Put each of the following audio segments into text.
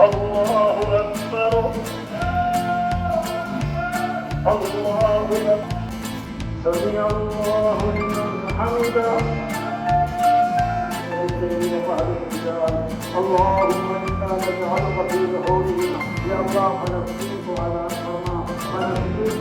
الله أكبر الله أكبر سمع الله لمن حمده اللهم انا نجعلك في نحورهم يا الله فنسقيك على السماء فنسقيك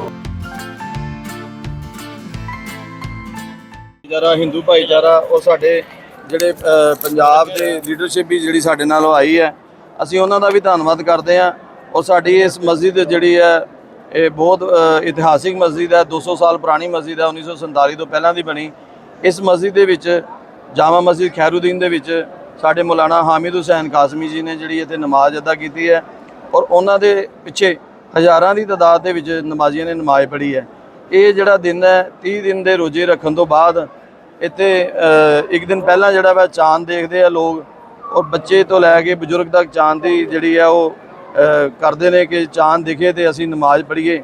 ਭਾਈਚਾਰਾ ਹਿੰਦੂ ਭਾਈਚਾਰਾ ਉਹ ਸਾਡੇ ਜਿਹੜੇ ਅ, ਪੰਜਾਬ ਦੇ ਲੀਡਰਸ਼ਿਪ ਵੀ ਜਿਹੜੀ ਸਾਡੇ ਨਾਲ ਉਹ ਆਈ ਹੈ ਅਸੀਂ ਉਹਨਾਂ ਦਾ ਵੀ ਧੰਨਵਾਦ ਕਰਦੇ ਹਾਂ। ਔਰ ਸਾਡੀ ਇਸ ਮਸਜਿਦ ਜਿਹੜੀ ਹੈ, ਇਹ ਬਹੁਤ ਇਤਿਹਾਸਿਕ ਮਸਜਿਦ ਹੈ। 200 ਸਾਲ ਪੁਰਾਣੀ ਮਸਜਿਦ ਹੈ 1947 ਤੋਂ ਪਹਿਲਾਂ ਦੀ ਬਣੀ। ਇਸ ਮਸਜਿਦ ਦੇ ਵਿੱਚ, ਜਾਮਾ ਮਸਜਿਦ ਖੈਰੂਦੀਨ ਦੇ ਵਿੱਚ ਸਾਡੇ ਮੌਲਾਨਾ ਹਾਮਿਦ ਹੁਸੈਨ ਕਾਸਮੀ ਜੀ ਨੇ ਜਿਹੜੀ ਇੱਥੇ ਨਮਾਜ਼ ਅਦਾ ਕੀਤੀ ਹੈ। ਔਰ ਉਹਨਾਂ ਦੇ ਪਿੱਛੇ ਹਜ਼ਾਰਾਂ ਦੀ ਤਾਦਾਦ ਦੇ ਵਿੱਚ ਨਮਾਜ਼ੀਆਂ ਨੇ ਨਮਾਜ਼ ਪੜ੍ਹੀ ਹੈ। ਇਹ ਜਿਹੜਾ ਦਿਨ ਹੈ 30 ਦਿਨ ਦੇ ਰੋਜ਼ੇ ਰੱਖਣ ਤੋਂ ਬਾਅਦ ਇੱਥੇ ਇੱਕ ਦਿਨ ਪਹਿਲਾਂ ਜਿਹੜਾ ਵਾ ਚਾਂਦ ਦੇਖਦੇ ਆ ਲੋਕ। ਔਰ ਬੱਚੇ ਤੋਂ ਲੈ ਕੇ ਬਜ਼ੁਰਗ ਤੱਕ ਚਾਂਦ ਦੀ ਜਿਹੜੀ ਆ ਉਹ ਕਰਦੇ ਨੇ ਕਿ ਚਾਂਦ ਦਿਖੇ ਤੇ ਅਸੀਂ ਨਮਾਜ਼ ਪੜ੍ਹੀਏ।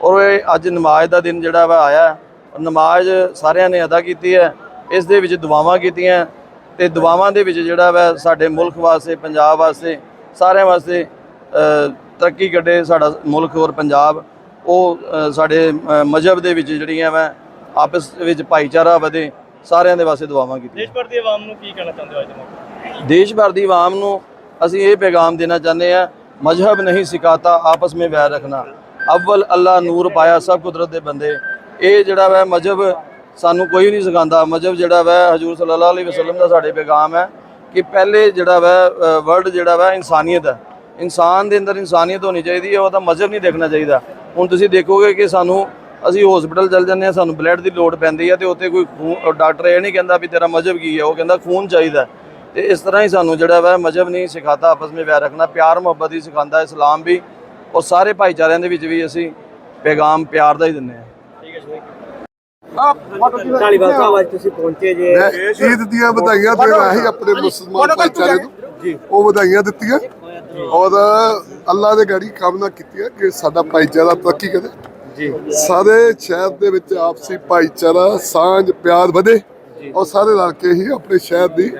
ਔਰ ਇਹ ਅੱਜ ਨਮਾਜ਼ ਦਾ ਦਿਨ ਜਿਹੜਾ ਵਾ ਆਇਆ ਨਮਾਜ਼ ਸਾਰਿਆਂ ਨੇ ਅਦਾ ਕੀਤੀ ਹੈ। ਇਸ ਦੇ ਵਿੱਚ ਦੁਆਵਾਂ ਕੀਤੀਆਂ ਤੇ ਦੁਆਵਾਂ ਦੇ ਵਿੱਚ ਜਿਹੜਾ ਵਾ ਸਾਡੇ ਮੁਲਕ ਵਾਸਤੇ, ਪੰਜਾਬ ਵਾਸਤੇ, ਸਾਰਿਆਂ ਵਾਸਤੇ ਤਰੱਕੀ ਕੱਢੇ ਸਾਡਾ ਮੁਲਕ ਔਰ ਪੰਜਾਬ। ਉਹ ਸਾਡੇ ਮਜ਼ਹਬ ਦੇ ਵਿੱਚ ਜਿਹੜੀਆਂ ਵਾ, ਆਪਸ ਵਿੱਚ ਭਾਈਚਾਰਾ ਵਧੇ, ਸਾਰਿਆਂ ਦੇ ਵਾਸਤੇ ਦੁਆਵਾਂ ਕੀਤੀਆਂ। ਦੇਸ਼ ਭਰ ਦੀ ਆਵਾਮ ਨੂੰ ਕੀ ਕਹਿਣਾ ਚਾਹੁੰਦੇ ਹੋ ਅੱਜ ਦੇ ਮੌਕੇ? ਦੇਸ਼ ਭਰ ਦੀ ਆਵਾਮ ਨੂੰ ਅਸੀਂ ਇਹ ਪੈਗਾਮ ਦੇਣਾ ਚਾਹੁੰਦੇ ਆ ਮਜ਼ਹਬ ਨਹੀਂ ਸਿਖਾਤਾ, ਆਪਸ ਵਿੱਚ ਵੈਰ ਰੱਖਣਾ। ਅਵਲ ਅੱਲਾ ਨੂਰ ਪਾਇਆ ਸਭ ਕੁਦਰਤ ਦੇ ਬੰਦੇ। ਇਹ ਜਿਹੜਾ ਵੈ ਮਜ਼ਹਬ ਸਾਨੂੰ ਕੋਈ ਨਹੀਂ ਸਿਖਾਉਂਦਾ। ਮਜ਼ਹਬ ਜਿਹੜਾ ਵੈ ਹਜੂਰ ਸੱਲੱਲਾਹੁ ਅਲੈਹਿ ਵਸੱਲਮ ਦਾ ਸਾਡੇ ਪੈਗਾਮ ਹੈ ਕਿ ਪਹਿਲੇ ਜਿਹੜਾ ਵੈ ਵਰਲਡ ਜਿਹੜਾ ਵਾ ਇਨਸਾਨੀਅਤ ਹੈ। ਇਨਸਾਨ ਦੇ ਅੰਦਰ ਇਨਸਾਨੀਅਤ ਹੋਣੀ ਚਾਹੀਦੀ ਹੈ, ਉਹਦਾ ਮਜ਼ਹਬ ਨਹੀਂ ਦੇਖਣਾ ਚਾਹੀਦਾ। ਹੁਣ ਤੁਸੀਂ ਦੇਖੋਗੇ ਕਿ ਸਾਨੂੰ, ਅਸੀਂ ਹਸਪੀਟਲ ਚੱਲ ਜਾਂਦੇ ਆ ਸਾਨੂੰ ਬਲੱਡ ਦੀ ਲੋੜ ਪੈਂਦੀ ਹੈ ਤੇ ਉੱਥੇ ਕੋਈ ਖੂਨ, ਡਾਕਟਰ ਇਹ ਨਹੀਂ ਕਹਿੰਦਾ ਵੀ ਤੇਰਾ ਮਜ਼ਹਬ ਕੀ ਹੈ, ਉਹ ਕਹਿੰਦਾ ਖੂਨ ਚਾਹੀਦਾ ਤੇ ਇਸ ਤਰ੍ਹਾਂ ਹੀ ਸਾਨੂੰ ਜਿਹੜਾ ਵਾ ਮਜ਼ਹਬ ਨਹੀਂ ਸਿਖਾਤਾ ਆਪਸ ਵਿੱਚ ਵੈਰ ਰੱਖਣਾ ਪਿਆਰ ਮੁਹੱਬਤ ਹੀ ਸਿਖਾਉਂਦਾ ਇਸਲਾਮ ਵੀ ਔਰ ਸਾਰੇ ਭਾਈਚਾਰਿਆਂ ਦੇ ਵਿੱਚ ਵੀ ਅਸੀਂ ਪੈਗਾਮ ਪਿਆਰ ਦਾ ਹੀ ਹੈ। ਜੀ ਢਾਲੀਵਾਲ ਸਾਹਿਬ ਅੱਜ ਤੁਸੀਂ ਪਹੁੰਚੇ ਜੇ। ਮੈਂ ਈਦ ਦੀਆਂ ਵਧਾਈਆਂ ਦੇ ਰਾਹੀਂ ਆਪਣੇ ਮੁਸਲਮਾਨ ਭਾਈਚਾਰੇ ਨੂੰ। ਉਹ ਵਧਾਈਆਂ ਦਿੱਤੀਆਂ। ਔਰ ਅੱਲਾ ਦੇ ਗਾੜੀ ਕਾਮਨਾ ਕੀਤੀ ਹੈ ਕਿ ਸਾਡਾ ਭਾਈਚਾਰਾ ਤਰੱਕੀ ਕਰੇ। ਜੀ। ਸਾਰੇ ਸ਼ਹਿਰ ਦੇ ਵਿੱਚ ਆਪਸੀ ਭਾਈਚਾਰਾ ਸਾਂਝ ਪਿਆਰ ਵਧੇ। ਔਰ ਸਾਰੇ ਰਲ ਕੇ ਹੀ ਆਪਣੇ ਸ਼ਹਿਰ ਦੀ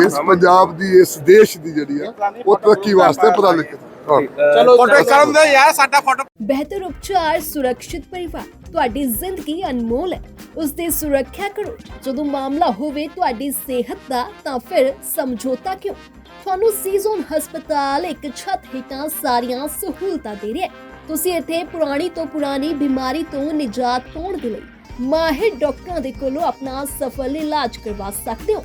ਇਸ ਪੰਜਾਬ ਦੀ ਇਸ ਦੇਸ਼ ਦੀ ਜਿਹੜੀ ਆ ਉਹ ਤਰੱਕੀ ਵਾਸਤੇ ਉਪਰਾਲੇ ਕਰੇ ਚਲੋ ਫੋਟੋ ਕਰਨ ਦੇ ਯਾਰ ਸਾਡਾ ਫੋਟੋ ਬਿਹਤਰ ਉਪਚਾਰ ਸੁਰੱਖਿਅਤ ਪਰਿਵਾਰ ਤੁਹਾਡੀ ਜ਼ਿੰਦਗੀ ਅਨਮੋਲ ਹੈ। ਉਸ ਦੀ ਸੁਰੱਖਿਆ ਕਰੋ। ਜਦੋਂ ਮਾਮਲਾ ਹੋਵੇ ਤੁਹਾਡੀ ਸਿਹਤ ਦਾ ਤਾਂ ਫਿਰ ਸਮਝੌਤਾ ਕਿਉਂ? ਤੁਹਾਨੂੰ ਸੀਜ਼ਨ ਹਸਪਤਾਲ ਇੱਕ ਛੱਤ ਹੇਠਾਂ ਸਾਰੀਆਂ ਸਹੂਲਤਾਂ ਦੇ ਰਿਹਾ ਹੈ। ਤੁਸੀਂ ਇੱਥੇ ਪੁਰਾਣੀ ਤੋਂ ਪੁਰਾਣੀ ਬਿਮਾਰੀ ਤੋਂ ਨਿਜਾਤ ਪਾਉਣ ਦੇ ਲਈ ਮਾਹਿਰ ਡਾਕਟਰਾਂ ਦੇ ਕੋਲੋਂ ਆਪਣਾ ਸਫਲ ਇਲਾਜ ਕਰਵਾ ਸਕਦੇ ਹੋ।